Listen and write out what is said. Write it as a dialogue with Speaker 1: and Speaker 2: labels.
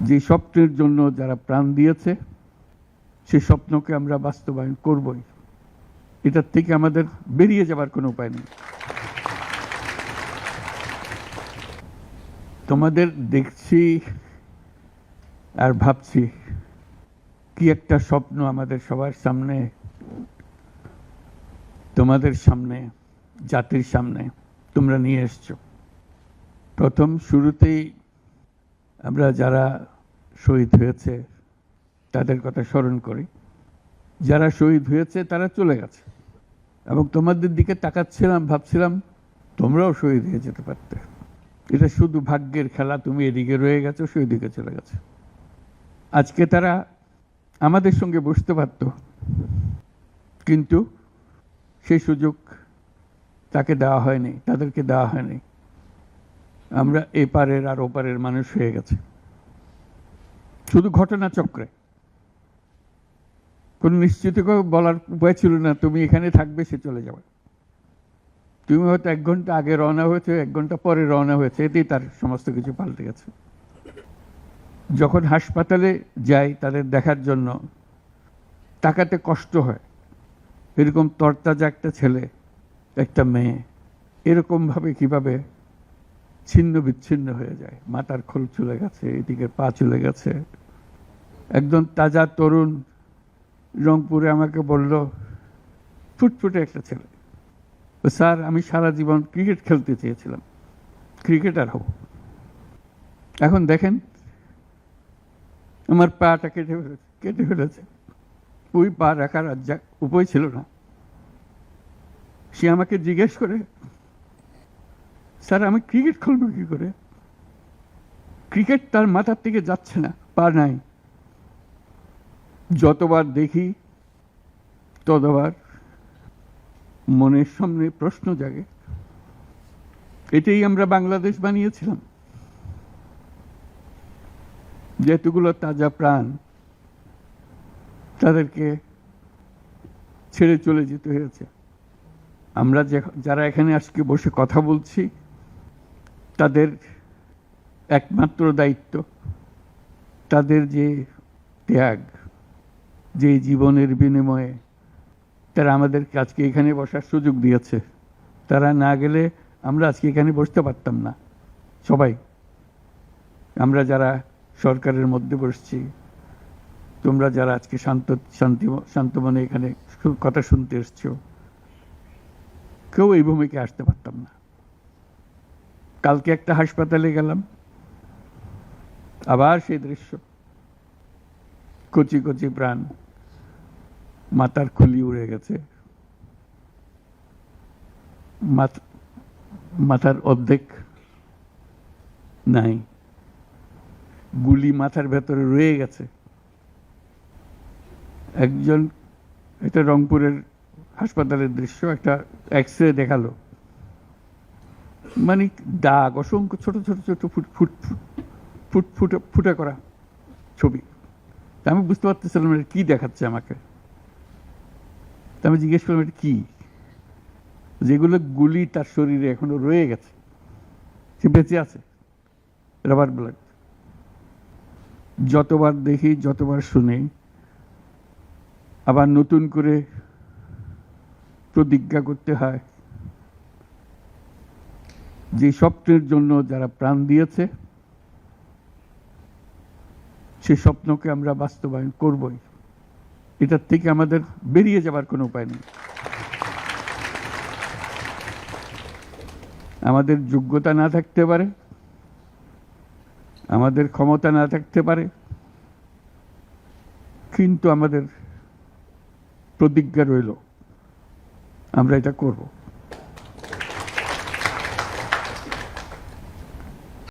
Speaker 1: যে স্বপ্নের জন্য যারা প্রাণ দিয়েছে, সে স্বপ্নকে আমরা বাস্তবায়ন করবই। এটার থেকে আমাদের বেরিয়ে যাবার কোনো উপায় নেই। তোমাদের দেখছি আর ভাবছি, কি একটা স্বপ্ন আমাদের সবার সামনে, তোমাদের সামনে, জাতির সামনে তোমরা নিয়ে এসছো। প্রথম শুরুতেই আমরা যারা শহীদ হয়েছে, তাদের কথা স্মরণ করি। যারা শহীদ হয়েছে, তারা চলে গেছে। এবং তোমাদের দিকে তাকাচ্ছিলাম, ভাবছিলাম, তোমরাও শহীদ হয়ে যেতে পারতে। এটা শুধু ভাগ্যের খেলা, তুমি এদিকে রয়ে গেছো, সেই দিকে চলে গেছে। আজকে তারা আমাদের সঙ্গে বসতে পারত। কিন্তু সেই সুযোগ তাকে দেওয়া হয়নি, তাদেরকে দেওয়া হয়নি। আমরা এপারের আর ওপারের মানুষ হয়ে গেছে। শুধু ঘটনা চক্রে কোন নিশ্চিত বলার উপায় ছিল না, তুমি এখানে থাকবে, সে চলে যাবে। তুমি হয়তো এক ঘণ্টা আগে রওনা হয়েছে, এক ঘণ্টা পরে রওনা হয়েছে, এতেই তার সমস্ত কিছু পাল্টে গেছে। যখন হাসপাতালে যাই তাদের দেখার জন্য, তাকাতে কষ্ট হয়। এরকম তরতাজা একটা ছেলে, একটা মেয়ে, এরকমভাবে কীভাবে ছিন্ন বিচ্ছিন্ন হয়ে যায়। মাথার খোল চলে গেছে, এদিকে পা চলে গেছে। একদম তাজা তরুণ রংপুরে আমাকে বলল, ফুটফুটে একটা ছেলে। স্যার, আমি সারা জীবন ক্রিকেট খেলতে চেয়েছিলাম। ক্রিকেটার হব। এখন দেখেন, আমার পাটা কেটে ফেলেছে কেটে ফেলেছে। ওই পা রাখার আর যা উপায় ছিল না। সে আমাকে জিজ্ঞেস করে স্যার, আমি ক্রিকেট খেলব কি করে? ক্রিকেট তার মাথার থেকে যাচ্ছে না পা নাই। যতবার দেখি, ততবার মনের সামনে প্রশ্ন জাগে। এটাই আমরা বাংলাদেশ বানিয়েছিলাম। যেহেতুগুলো তাজা প্রাণ, তাদেরকে ছেড়ে চলে যেতে হয়েছে। আমরা যারা এখানে আজকে বসে কথা বলছি তাদের একমাত্র দায়িত্ব, তাদের যে ত্যাগ, যে জীবনের বিনিময়ে তারা আমাদের আজকে এখানে বসার সুযোগ দিয়েছে, তারা না গেলে আমরা আজকে এখানে বসতে পারতাম না। সবাই, আমরা যারা সরকারের মধ্যে বসছি, তোমরা যারা আজকে শান্ত, শান্তি শান্তমনে এখানে কথা শুনতে এসছো, কেউ এই ভূমিকে আসতে পারতাম না। কালকে একটা হাসপাতালে গেলাম। আবার সেই দৃশ্য। কচি কচি প্রাণ। মাথার খুলি উড়ে গেছে। মাথ- মাথার অর্ধেক নাই। গুলি মাথার ভেতরে রয়ে গেছে। একজন, এটা রংপুরের হাসপাতালের দৃশ্য, একটা এক্স রে দেখাল। মানে দাগ, অসংখ্য ছোট ছোট ছোট ফুট ফুট ফুট ফুট, ফুটে করা ছবি। আমি বুঝতে পারতেছিলাম এটা কী দেখাচ্ছে আমাকে। তা আমি জিজ্ঞেস করলাম, এটা কী? যেগুলো গুলি তার শরীরে এখনও রয়ে গেছে, সে বেঁচে আছে রাবার ব্লাড যতবার দেখি, যতবার শুনি, আবার নতুন করে প্রতিজ্ঞা করতে হয় যে স্বপ্নের জন্য যারা প্রাণ দিয়েছে, সে স্বপ্নকে আমরা বাস্তবায়ন করবই। এটার থেকে আমাদের বেরিয়ে যাবার কোনো উপায় নেই। আমাদের যোগ্যতা না থাকতে পারে, আমাদের ক্ষমতা না থাকতে পারে, কিন্তু আমাদের প্রতিজ্ঞা রইল, আমরা এটা করব।